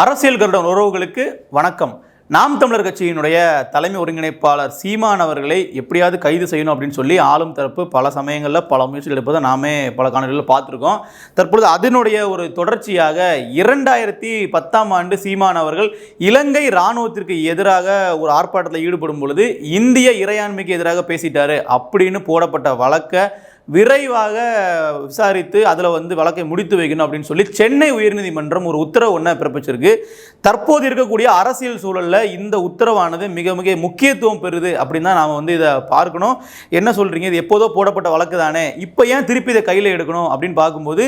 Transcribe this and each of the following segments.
அரசியல் கருடன் உறவுகளுக்கு வணக்கம். நாம் தமிழர் கட்சியினுடைய தலைமை ஒருங்கிணைப்பாளர் சீமான் அவர்களை எப்படியாவது கைது செய்யணும் அப்படின்னு சொல்லி ஆளும் தரப்பு பல சமயங்களில் பல முயற்சிகள் எடுப்பதை நாமே பல காணொலிகளில் பார்த்துருக்கோம். தற்பொழுது அதனுடைய ஒரு தொடர்ச்சியாக இரண்டாயிரத்தி பத்தாம் ஆண்டு சீமான் அவர்கள் இலங்கை இராணுவத்திற்கு எதிராக ஒரு ஆர்ப்பாட்டத்தில் ஈடுபடும் பொழுது இந்திய இறையாண்மைக்கு எதிராக பேசிட்டாரு அப்படின்னு போடப்பட்ட வழக்கை விரைவாக விசாரித்து அதில் வந்து வழக்கை முடித்து வைக்கணும் அப்படின்னு சொல்லி சென்னை உயர்நீதிமன்றம் ஒரு உத்தரவு ஒன்றை பிறப்பிச்சிருக்கு. தற்போது இருக்கக்கூடிய அரசியல் சூழலில் இந்த உத்தரவானது மிக மிக முக்கியத்துவம் பெறுது அப்படின்னு தான் நாம் வந்து இதை பார்க்கணும். என்ன சொல்கிறீங்க இது எப்போதோ போடப்பட்ட வழக்கு தானே. இப்போ ஏன் திருப்பி இதை கையில் எடுக்கணும் அப்படின்னு பார்க்கும்போது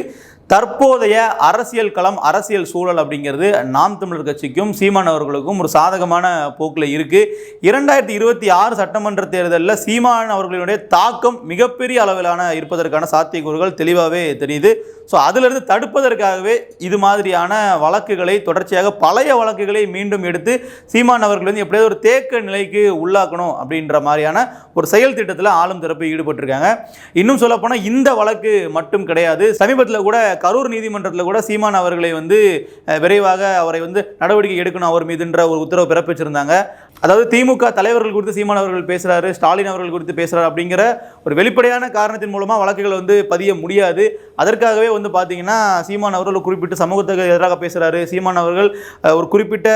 தற்போதைய அரசியல் களம் அரசியல் சூழல் அப்படிங்கிறது நாம் தமிழர் கட்சிக்கும் சீமான் அவர்களுக்கும் ஒரு சாதகமான போக்கில் இருக்குது இரண்டாயிரத்தி இருபத்தி ஆறு சட்டமன்ற தேர்தலில் சீமான் அவர்களுடைய தாக்கம் மிகப்பெரிய அளவிலான இருப்பதற்கான சாத்தியக்கூறுகள் தெளிவாகவே தெரியுது. ஸோ அதிலிருந்து தடுப்பதற்காகவே இது மாதிரியான வழக்குகளை தொடர்ச்சியாக பழைய வழக்குகளை மீண்டும் எடுத்து சீமான் அவர்கள் வந்து எப்படியாவது ஒரு தேக்க நிலைக்கு உள்ளாக்கணும் அப்படின்ற மாதிரியான ஒரு செயல் திட்டத்தில் ஆளும் தரப்பு ஈடுபட்டிருக்காங்க. இன்னும் சொல்லப்போனால் இந்த வழக்கு மட்டும் கிடையாது. சமீபத்தில் கூட கரூர் நீதிமன்றத்தில் கூட சீமான் அவர்களை வந்து விரைவாக அவரை வந்து நடவடிக்கை எடுக்கணும் அவர் மீதுன்ற ஒரு உத்தரவு பிறப்பிச்சிருந்தாங்க. அதாவது திமுக தலைவர்கள் குறித்து சீமான் அவர்கள் பேசுகிறாரு ஸ்டாலின் அவர்கள் குறித்து பேசுகிறாரு அப்படிங்கிற ஒரு வெளிப்படையான காரணத்தின் மூலமாக வழக்குகள் வந்து பதிய முடியாது. அதற்காகவே வந்து பார்த்தீங்கன்னா சீமான் அவர்கள் குறிப்பிட்டு குறிப்பிட்ட சமூகத்துக்கு எதிராக பேசுகிறாரு சீமான் அவர்கள் ஒரு குறிப்பிட்ட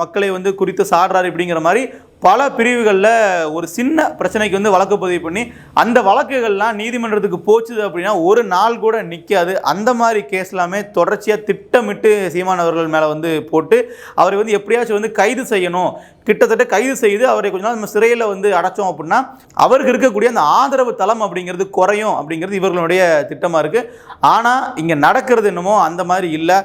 மக்களை வந்து குறித்து சாடுறாரு இப்படிங்கிற மாதிரி பல பிரிவுகளில் ஒரு சின்ன பிரச்சனைக்கு வந்து வழக்கு பதிவு பண்ணி அந்த வழக்குகள்லாம் நீதிமன்றத்துக்கு போச்சுது அப்படின்னா ஒரு நாள் கூட நிற்காது அந்த மாதிரி கேஸ் எல்லாமே தொடர்ச்சியாக திட்டமிட்டு சீமான் அவர்கள் மேலே வந்து போட்டு அவரை வந்து எப்படியாச்சும் வந்து கைது செய்யணும். கிட்டத்தட்ட கைது செய்து அவரை கொஞ்ச நாள் நம்ம சிறையில் வந்து அடைச்சோம் அப்படின்னா அவருக்கு இருக்கக்கூடிய அந்த ஆதரவு தளம் அப்படிங்கிறது குறையும் அப்படிங்கிறது இவர்களுடைய திட்டமாக இருக்குது ஆனால் இங்கே நடக்கிறது என்னமோ அந்த மாதிரி இல்லை.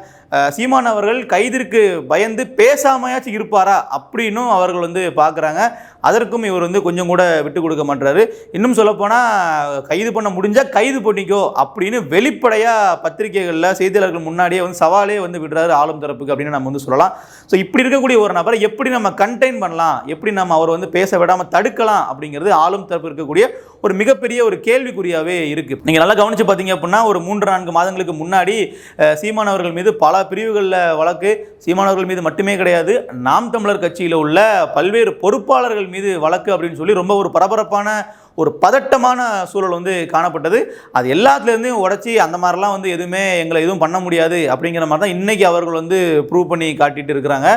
சீமான் அவர்கள் கைதிற்கு பயந்து பேசாமையாச்சும் இருப்பாரா? அப்படின்னும் அவர்கள் வந்து பார்க்குறாங்க. அதற்கும் இவர் வந்து கொஞ்சம் கூட விட்டு கொடுக்க மாட்டாரு இன்னும் சொல்லப்போனால் கைது பண்ண முடிஞ்சால் கைது பண்ணிக்கோ அப்படின்னு வெளிப்படையாக பத்திரிகைகளில் செய்தியாளர்கள் முன்னாடியே வந்து சவாலே வந்து விடுறாரு ஆளும் தரப்புக்கு அப்படின்னு நம்ம வந்து சொல்லலாம். ஸோ இப்படி இருக்கக்கூடிய ஒரு நபரை எப்படி நம்ம கண்டெயின் பண்ணலாம்? எப்படி நம்ம அவர் வந்து பேச விடாமல் தடுக்கலாம்? அப்படிங்கிறது ஆளும் தரப்பு இருக்கக்கூடிய ஒரு மிகப்பெரிய ஒரு கேள்விக்குறியாகவே இருக்குது நீங்கள் நல்லா கவனித்து பார்த்தீங்க அப்படின்னா ஒரு மூன்று நான்கு மாதங்களுக்கு முன்னாடி சீமான் அவர்கள் மீது பல பிரிவுகளில் வழக்கு. சீமான் அவர்கள் மீது மட்டுமே கிடையாது நாம் தமிழர் கட்சியில் உள்ள பல்வேறு பொறுப்பாளர்கள் மீது வழக்கு அப்படின்னு சொல்லி ரொம்ப ஒரு பரபரப்பான ஒரு பதட்டமான சூழல் வந்து காணப்பட்டது. அது எல்லாத்துலேருந்தும் உடச்சி அந்த மாதிரிலாம் வந்து எதுவுமே எங்களை எதுவும் பண்ண முடியாது அப்படிங்கிற மாதிரி தான் இன்றைக்கி அவர்கள் வந்து ப்ரூவ் பண்ணி காட்டிட்டு இருக்கிறாங்க.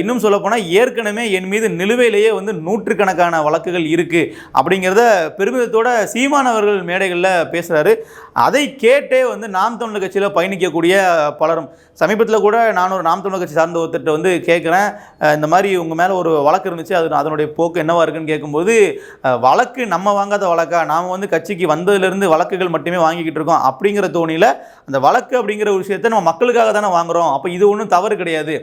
இன்னும் சொல்லப்போனால் ஏற்கனவே என் மீது நிலுவையிலேயே வந்து நூற்றுக்கணக்கான வழக்குகள் இருக்குது அப்படிங்கிறத பெருமிதத்தோட சீமான் அவர்கள் மேடைகளில் பேசுகிறாரு அதை கேட்டே வந்து நாம் தமிழர் கட்சியில் பயணிக்கக்கூடிய பலரும் சமீபத்தில் கூட நான் ஒரு நாம் தமிழர் கட்சி சார்ந்த ஒருத்தர்கிட்ட வந்து கேட்குறேன். இந்த மாதிரி உங்கள் மேலே ஒரு வழக்கு இருந்துச்சு அது அதனுடைய போக்கு என்னவாக இருக்குன்னு கேட்கும்போது வழக்கு நம்ம வாங்காத வழக்கா? நாம் வந்து கட்சிக்கு வந்ததுலேருந்து வழக்குகள் மட்டுமே வாங்கிக்கிட்டு இருக்கோம். அப்படிங்கிற தோணியில் அந்த வழக்கு அப்படிங்கிற ஒரு விஷயத்தை நம்ம மக்களுக்காக தானே வாங்குறோம். அப்போ இது ஒன்றும் தவறு கிடையாது.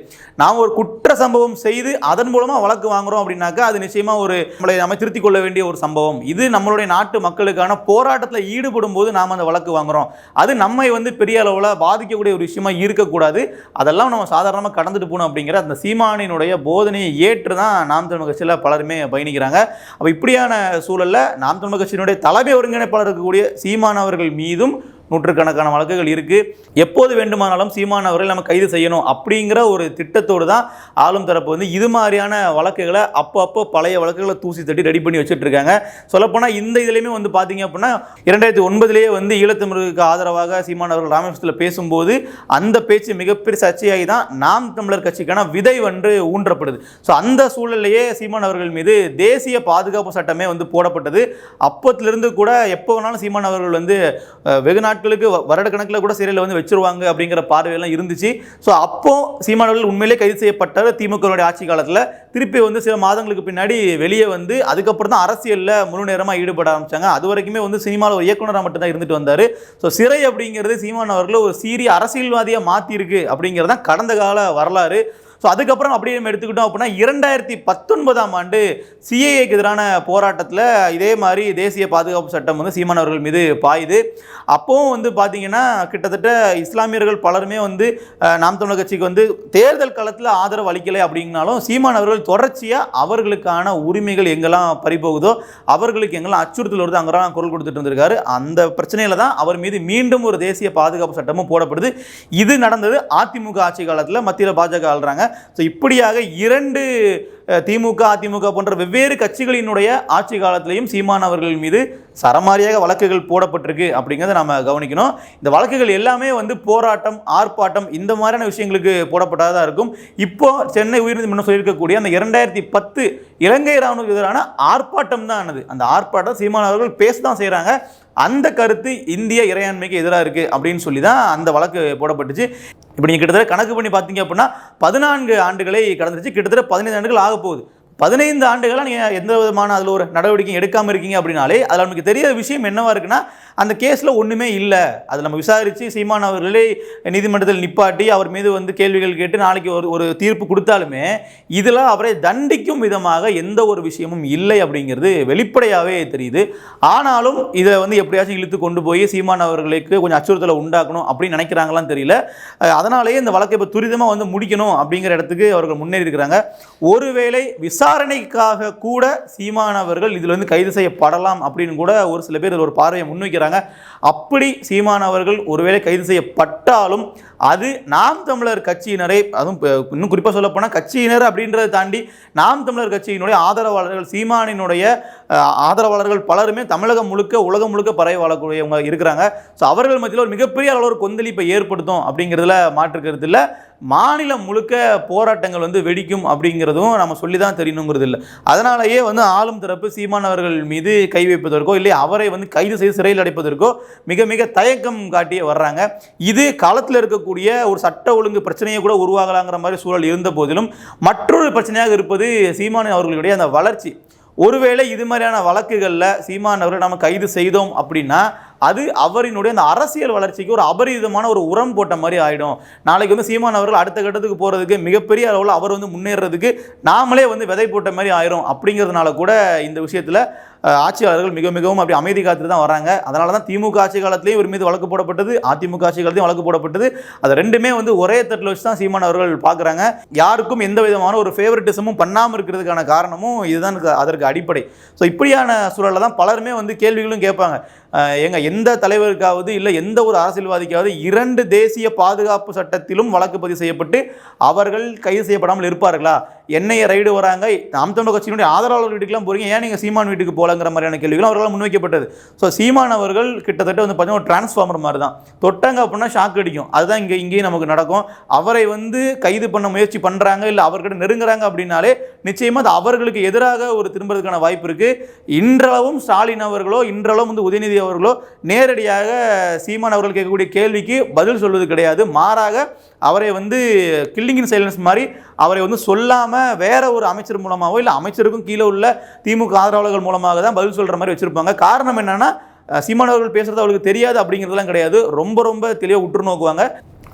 நாம் ஒரு குற்ற சம்பவம் செய்து அதன் மூலமாக வழக்கு வாங்குறோம் அப்படின்னாக்கா அது நிச்சயமாக ஒரு நம்மளை நம்ம திருத்திக் கொள்ள வேண்டிய ஒரு சம்பவம். இது நம்மளுடைய நாட்டு மக்களுக்கான போராட்டத்தில் ஈடுபடும் போது நாம் அந்த வழக்கு வாங்குறோம். அது நம்மை வந்து பெரிய அளவில் பாதிக்கக்கூடிய ஒரு விஷயமா இருக்கக்கூடாது. அதெல்லாம் நம்ம சாதாரணமாக கடந்துட்டு போகணும் அப்படிங்கிற அந்த சீமானினுடைய போதனையை ஏற்று தான் நாம் தமிழ் கட்சியில் பலருமே பயணிக்கிறாங்க. அப்போ இப்படியான சூழலில் நாம் தமிழ் கட்சியினுடைய தலைமை ஒருங்கிணைப்பாளர் இருக்கக்கூடிய சீமான் அவர்கள் மீதும் நூற்றுக்கணக்கான வழக்குகள் இருக்குது எப்போது வேண்டுமானாலும் சீமான் அவர்கள் நம்ம கைது செய்யணும் அப்படிங்கிற ஒரு திட்டத்தோடு தான் ஆளும் தரப்பு வந்து இது மாதிரியான வழக்குகளை அப்போ அப்போ பழைய வழக்குகளை தூசி தட்டி ரெடி பண்ணி வச்சுட்டு இருக்காங்க சொல்லப்போனால் இந்த இதுலேயுமே வந்து பார்த்தீங்க அப்படின்னா இரண்டாயிரத்தி ஒன்பதுலேயே வந்து ஈழத்தமிழருக்கு ஆதரவாக சீமான் அவர்கள் ராமேஸ்வரத்தில் பேசும்போது அந்த பேச்சு மிகப்பெரிய சர்ச்சையாகி தான் நாம் தமிழர் கட்சிக்கான விதை வந்து ஊன்றப்படுது. ஸோ அந்த சூழல்லையே சீமான் அவர்கள் மீது தேசிய பாதுகாப்பு சட்டமே வந்து போடப்பட்டது. அப்போத்திலிருந்து கூட எப்போ வேணாலும் சீமான் அவர்கள் வந்து வெகுநாள் நாட்களுக்கு வருடக்கணக்கில் கூட சிறையில் வந்து வச்சிருவாங்க அப்படிங்கிற பார்வையெல்லாம் இருந்துச்சு. ஸோ அப்போ சீமானவர்கள் உண்மையிலே கைது செய்யப்பட்டார். திமுகவுடைய ஆட்சி காலத்தில் திருப்பி வந்து சில மாதங்களுக்கு பின்னாடி வெளியே வந்து அதுக்கப்புறம் தான் அரசியலில் முழு நேரமாக ஈடுபட ஆரம்பித்தாங்க அது வரைக்குமே வந்து சினிமாவில் ஒரு இயக்குனராக மட்டும்தான் இருந்துட்டு வந்தார். ஸோ சிறை அப்படிங்கிறது சீமான் ஒரு சீரிய அரசியல்வாதியாக மாற்றிருக்கு அப்படிங்கிறது தான் கடந்த கால வரலாறு. ஸோ அதுக்கப்புறம் அப்படியே நம்ம எடுத்துக்கிட்டோம் அப்படின்னா இரண்டாயிரத்தி பத்தொன்பதாம் ஆண்டு சிஏஏக்கு எதிரான போராட்டத்தில் இதே மாதிரி தேசிய பாதுகாப்பு சட்டம் வந்து சீமான் அவர்கள் மீது பாயுது. அப்போவும் வந்து பார்த்தீங்கன்னா கிட்டத்தட்ட இஸ்லாமியர்கள் பலருமே வந்து நாம் தமிழர் கட்சிக்கு வந்து தேர்தல் களத்தில் ஆதரவு அளிக்கலை அப்படின்னாலும் சீமான் அவர்கள் தொடர்ச்சியாக அவர்களுக்கான உரிமைகள் எங்கெல்லாம் பறிபோகுதோ அவர்களுக்கு எங்கெல்லாம் அச்சுறுத்தல் வருது அங்கெல்லாம் குரல் கொடுத்துட்டு இருந்திருக்காரு. அந்த பிரச்சனையில தான் அவர் மீது மீண்டும் ஒரு தேசிய பாதுகாப்பு சட்டமும் போடப்படுது. இது நடந்தது அதிமுக ஆட்சி காலத்தில் மத்தியில் பாஜக ஆள்றாங்க. ஸோ இப்படியாக இரண்டு திமுக அதிமுக போன்ற வெவ்வேறு கட்சிகளினுடைய ஆட்சி காலத்திலையும் சீமான் அவர்கள் மீது சரமாரியாக வழக்குகள் போடப்பட்டிருக்கு அப்படிங்கிறத நம்ம கவனிக்கணும். இந்த வழக்குகள் எல்லாமே வந்து போராட்டம் ஆர்ப்பாட்டம் இந்த மாதிரியான விஷயங்களுக்கு போடப்பட்டதாக இருக்கும். இப்போ சென்னை உயர்நீதிமன்றம் சொல்லியிருக்கக்கூடிய அந்த இரண்டாயிரத்தி பத்து இலங்கை ராணுவ எதிரான ஆர்ப்பாட்டம் தான் ஆனது. அந்த ஆர்ப்பாட்டம் சீமான் அவர்கள் பேச தான் செய்கிறாங்க அந்த கருத்து இந்திய இறையாண்மைக்கு எதிராக இருக்குது அப்படின்னு சொல்லி தான் அந்த வழக்கு போடப்பட்டுச்சு. இப்போ நீங்கள் கிட்டத்தட்ட கணக்கு பண்ணி பார்த்தீங்க அப்படின்னா பதினான்கு ஆண்டுகளை கடந்துருச்சு. கிட்டத்தட்ட பதினைந்து ஆண்டுகள் ஆக போகுது. பதினைந்து ஆண்டுகளாக நீங்கள் எந்த விதமான அதில் ஒரு நடவடிக்கையும் எடுக்காமல் இருக்கீங்க அப்படின்னாலே அதில் நமக்கு தெரியாத விஷயம் என்னவாக இருக்குன்னா அந்த கேஸில் ஒன்றுமே இல்லை. அதில் நம்ம விசாரித்து சீமான் அவர்களே நீதிமன்றத்தில் நிப்பாட்டி அவர் மீது வந்து கேள்விகள் கேட்டு நாளைக்கு ஒரு ஒரு தீர்ப்பு கொடுத்தாலுமே இதில் அவரை தண்டிக்கும் விதமாக எந்த ஒரு விஷயமும் இல்லை அப்படிங்கிறது வெளிப்படையாகவே தெரியுது. ஆனாலும் இதை வந்து எப்படியாச்சும் இழுத்து கொண்டு போய் சீமான் அவர்களுக்கு கொஞ்சம் அச்சுறுத்தலை உண்டாக்கணும் அப்படின்னு நினைக்கிறாங்களான்னு தெரியல. அதனாலேயே இந்த வழக்கை இப்போ துரிதமாக வந்து முடிக்கணும் அப்படிங்கிற இடத்துக்கு அவர்கள் முன்னேறி இருக்கிறாங்க ஒருவேளை விசாரணைக்காக கூட சீமான் அவர்கள் இதில் வந்து கைது செய்யப்படலாம் அப்படின்னு கூட ஒரு சில பேர் ஒரு பார்வையை முன்வைக்கிறாங்க. அப்படி சீமான் அவர்கள் ஒருவேளை கைது செய்யப்பட்டாலும் அது நாம் தமிழர் கட்சியினரை அதுவும் இன்னும் குறிப்பாக சொல்லப்போனால் கட்சியினர் அப்படின்றத தாண்டி நாம் தமிழர் கட்சியினுடைய ஆதரவாளர்கள் சீமானினுடைய ஆதரவாளர்கள் பலருமே தமிழகம் முழுக்க உலகம் முழுக்க பரவி வாழக்கூடியவங்க இருக்கிறாங்க. ஸோ அவர்கள் மத்தியில் ஒரு மிகப்பெரிய அளவு ஒரு கொந்தளிப்பை ஏற்படுத்தும் அப்படிங்கிறதுல மாற்றுக்கிறது இல்லை. மாநிலம் முழுக்க போராட்டங்கள் வந்து வெடிக்கும் அப்படிங்கிறதும் நம்ம சொல்லி தான் தெரியணுங்கிறது இல்லை. அதனாலேயே வந்து ஆளும் தரப்பு சீமான் அவர்கள் மீது கை வைப்பதற்கோ இல்லை அவரை வந்து கைது செய்து சிறையில் அடைப்பதற்கோ மிக மிக தயக்கம் காட்டியே வர்றாங்க. இது களத்தில் இருக்கக்கூடிய ஒரு சட்ட ஒழுங்கு பிரச்சனையை கூட உருவாகலாங்கிற மாதிரி சூழல் இருந்த போதிலும் மற்றொரு பிரச்சனையாக இருப்பது சீமான் அவர்களுடைய அந்த வளர்ச்சி. ஒருவேளை இது மாதிரியான வழக்குகளில் சீமான் அவர்கள் நம்ம கைது செய்தோம் அப்படின்னா அது அவரினுடைய அந்த அரசியல் வளர்ச்சிக்கு ஒரு அபரிதமான ஒரு உரம் போட்ட மாதிரி ஆகிடும் நாளைக்கு வந்து சீமான் அவர்கள் அடுத்த கட்டத்துக்கு போகிறதுக்கு மிகப்பெரிய அளவில் அவர் வந்து முன்னேறதுக்கு நாமளே வந்து விதை போட்ட மாதிரி ஆயிரும். அப்படிங்கிறதுனால கூட இந்த விஷயத்தில் ஆட்சியாளர்கள் மிக மிகவும் அப்படி அமைதி காத்துட்டு தான் வராங்க. அதனால தான் திமுக ஆட்சி காலத்திலேயும் இவர் மீது வழக்கு போடப்பட்டது அதிமுக ஆட்சி காலத்திலையும் வழக்கு போடப்பட்டது. அது ரெண்டுமே வந்து ஒரே தட்டில் வச்சு தான் சீமான் அவர்கள் பார்க்குறாங்க யாருக்கும் எந்த விதமான ஒரு ஃபேவரட்டிசமும் பண்ணாமல் இருக்கிறதுக்கான காரணமும் இதுதான் அதற்கு அடிப்படை. ஸோ இப்படியான சூழலில் தான் பலருமே வந்து கேள்விகளும் கேட்பாங்க. ஏங்க எந்த தலைவருக்காவது இல்லை எந்த ஒரு அரசியல்வாதிக்காவது இரண்டு தேசிய பாதுகாப்பு சட்டத்திலும் வழக்கு பதிவு செய்யப்பட்டு அவர்கள் கைது செய்யப்படாமல் இருப்பார்களா? என்னைய ரைடு வராங்க. நாம் தமிழர் கட்சியினுடைய ஆதரவாளர் வீட்டுக்குலாம் போகிறீங்க ஏன் நீங்கள் சீமான் வீட்டுக்கு போகலங்கிற மாதிரியான கேள்விகளும் அவர்களால் முன்வைக்கப்பட்டது. ஸோ சீமான் அவர்கள் கிட்டத்தட்ட வந்து பார்த்தீங்கன்னா ஒரு டிரான்ஸ்ஃபார்மர் மாதிரி தான் தொட்டாங்க அப்படின்னா ஷாக் அடிக்கும். அதுதான் இங்கே இங்கேயும் நமக்கு நடக்கும். அவரை வந்து கைது பண்ண முயற்சி பண்ணுறாங்க இல்லை அவர்கிட்ட நெருங்குறாங்க அப்படின்னாலே நிச்சயமாக அது அவர்களுக்கு எதிராக ஒரு திரும்புறதுக்கான வாய்ப்பு இருக்குது இன்றளவும் ஸ்டாலின் அவர்களோ இன்றளவும் வந்து உதயநிதி அவர்களோ நேரடியாக சீமான் அவர்கள் கேட்கக்கூடிய கேள்விக்கு பதில் சொல்வது கிடையாது. மாறாக அவரை வந்து கில்லிங்கின் சைலன்ஸ் மாதிரி அவரை வந்து சொல்லாமல் வேற ஒரு அமைச்சர் மூலமாகவோ இல்லை அமைச்சருக்கும் கீழே உள்ள திமுக ஆதரவாளர்கள் மூலமாக தான் பதில் சொல்கிற மாதிரி வச்சுருப்பாங்க. காரணம் என்னென்னா சீமான் அவர்கள் பேசுகிறது அவருக்கு தெரியாது அப்படிங்கிறதுலாம் கிடையாது. ரொம்ப ரொம்ப தெளிவாக உற்று நோக்குவாங்க.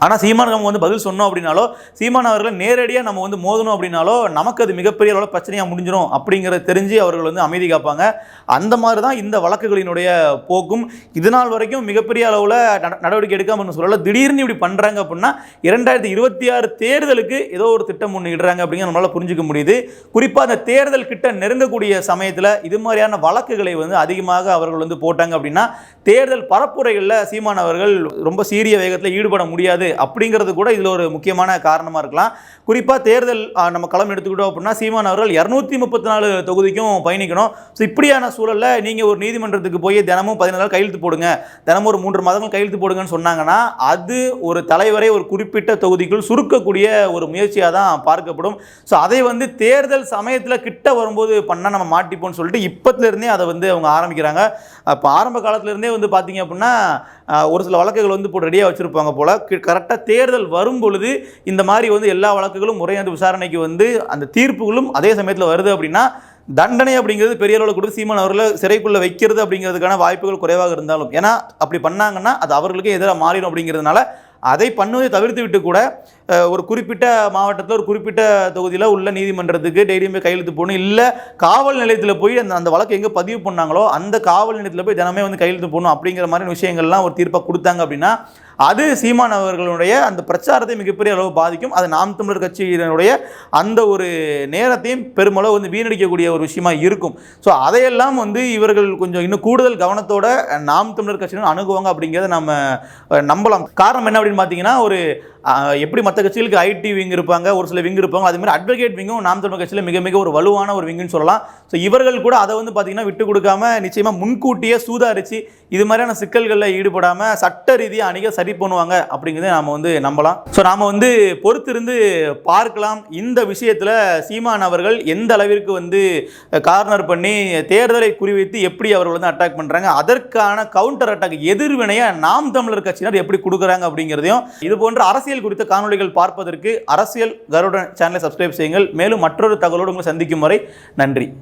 ஆனால் சீமான் நம்ம வந்து பதில் சொன்னோம் அப்படின்னாலோ சீமான் அவர்கள் நேரடியாக நம்ம வந்து மோதணும் அப்படின்னாலோ நமக்கு அது மிகப்பெரிய அளவில் பிரச்சனையாக முடிஞ்சிடும் அப்படிங்கிறத தெரிஞ்சு அவர்கள் வந்து அமைதி காப்பாங்க. அந்த மாதிரி தான் இந்த வழக்குகளினுடைய போக்கும். இது நாள் வரைக்கும் மிகப்பெரிய அளவில் நட- நடவடிக்கை எடுக்காமல் சொல்லல. திடீர்னு இப்படி பண்ணுறாங்க அப்படின்னா இரண்டாயிரத்தி இருபத்தி ஆறு தேர்தலுக்கு ஏதோ ஒரு திட்டம் ஒன்று இடுறாங்க அப்படிங்கிற நம்மளால் புரிஞ்சுக்க முடியுது. குறிப்பாக அந்த தேர்தல் கிட்ட நெருங்கக்கூடிய சமயத்தில் இது மாதிரியான வழக்குகளை வந்து அதிகமாக அவர்கள் வந்து போட்டாங்க அப்படின்னா தேர்தல் பரப்புரைகளில் சீமான் அவர்கள் ரொம்ப சீரிய வேகத்தில் ஈடுபட முடியாது. அப்படிங்கிறது கூட இதில் ஒரு முக்கியமான காரணமாக இருக்கலாம். குறிப்பாக தேர்தல் நம்ம களம் எடுத்துக்கிட்டோம் அப்படின்னா சீமான் அவர்கள் இரநூத்தி முப்பத்தி நாலு தொகுதிக்கும் பயணிக்கணும். ஸோ இப்படியான சூழலில் நீங்கள் ஒரு நீதிமன்றத்துக்கு போய் தினமும் பதினாறு நாள் கையெழுத்து போடுங்க. தினமும் ஒரு மூன்று மாதங்கள் கையெழுத்து போடுங்கன்னு சொன்னாங்கன்னா அது ஒரு தலைவரை ஒரு குறிப்பிட்ட தொகுதிக்குள் சுருக்கக்கூடிய ஒரு முயற்சியாக தான் பார்க்கப்படும். ஸோ அதை வந்து தேர்தல் சமயத்தில் கிட்ட வரும்போது பண்ணால் நம்ம மாட்டிப்போம்னு சொல்லிட்டு இப்போத்துலேருந்தே அதை வந்து அவங்க ஆரம்பிக்கிறாங்க. அப்போ ஆரம்ப காலத்துலேருந்தே வந்து பார்த்தீங்க அப்படின்னா ஒரு சில வழக்குகள் வந்து இப்போ ரெடியாக வச்சுருப்பாங்க போல். கரெக்டாக தேர்தல் வரும் பொழுது இந்த மாதிரி வந்து எல்லா வழக்குகளும் முறையான விசாரணைக்கு வந்து அந்த தீர்ப்புகளும் அதே சமயத்தில் வருது அப்படின்னா தண்டனை அப்படிங்கிறது பெரிய அளவில் கொடுத்து சீமான் அவர்களை சிறைக்குள்ளே வைக்கிறது அப்படிங்கிறதுக்கான வாய்ப்புகள் குறைவாக இருந்தாலும். ஏன்னா அப்படி பண்ணாங்கன்னா அது அவர்களுக்கே எதிராக மாறிடும் அப்படிங்கிறதுனால அதை பண்ணுவதை தவிர்த்து விட்டு கூட ஒரு குறிப்பிட்ட மாவட்டத்தில் ஒரு குறிப்பிட்ட தொகுதியில் உள்ள நீதிமன்றத்துக்கு டெய்லியும் போய் கையெழுத்து போடணும். இல்லை காவல் நிலையத்தில் போய் அந்த அந்த வழக்கு எங்கே பதிவு பண்ணாங்களோ அந்த காவல் நிலையத்தில் போய் தினமே வந்து கையெழுத்து போடணும் அப்படிங்கிற மாதிரி விஷயங்கள்லாம் ஒரு தீர்ப்பாக கொடுத்தாங்க அப்படின்னா அது சீமான் அவர்களுடைய அந்த பிரச்சாரத்தை மிகப்பெரிய அளவு பாதிக்கும். அது நாம் தமிழர் கட்சியினுடைய அந்த ஒரு நேரத்தையும் பெருமளவு வந்து வீணடிக்கக்கூடிய ஒரு விஷயமா இருக்கும். ஸோ அதையெல்லாம் வந்து இவர்கள் கொஞ்சம் இன்னும் கூடுதல் கவனத்தோட நாம் தமிழர் கட்சியினர் அணுகுவாங்க அப்படிங்கிறத நம்ம நம்பலாம். காரணம் என்ன அப்படின்னு பார்த்தீங்கன்னா ஒரு எப்படி மற்ற கட்சிகளுக்கு ஐடி விங் இருப்பாங்க ஒரு சில விங் இருப்பாங்க அதே மாதிரி அட்வொகேட் விங்கும் நாம் தமிழர் கட்சியில் மிக மிக ஒரு வலுவான ஒரு விங்குன்னு சொல்லலாம். ஸோ இவர்கள் கூட அதை வந்து பார்த்தீங்கன்னா விட்டு கொடுக்காம நிச்சயமாக முன்கூட்டியே சூதாரித்து இது மாதிரியான சிக்கல்களில் ஈடுபடாமல் சட்ட ரீதியாக அணிக சரி பண்ணுவாங்க அப்படிங்கிறத நாம் வந்து நம்பலாம். ஸோ நாம் வந்து பொறுத்திருந்து பார்க்கலாம். இந்த விஷயத்தில் சீமான் அவர்கள் எந்த அளவிற்கு வந்து கார்னர் பண்ணி தேர்தலை குறிவைத்து எப்படி அவர்கள் வந்து அட்டாக் பண்ணுறாங்க அதற்கான கவுண்டர் அட்டாக் எதிர்வினையை நாம் தமிழர் கட்சியினர் எப்படி கொடுக்குறாங்க அப்படிங்கிறதையும் இது போன்ற அரசியல் குறித்த காணொளிகள் பார்ப்பதற்கு அரசியல் கருடன் சேனலை சப்ஸ்கிரைப் செய்யுங்கள். மேலும் மற்றொரு தகவலோடு உங்களை சந்திக்கும் வரை நன்றி.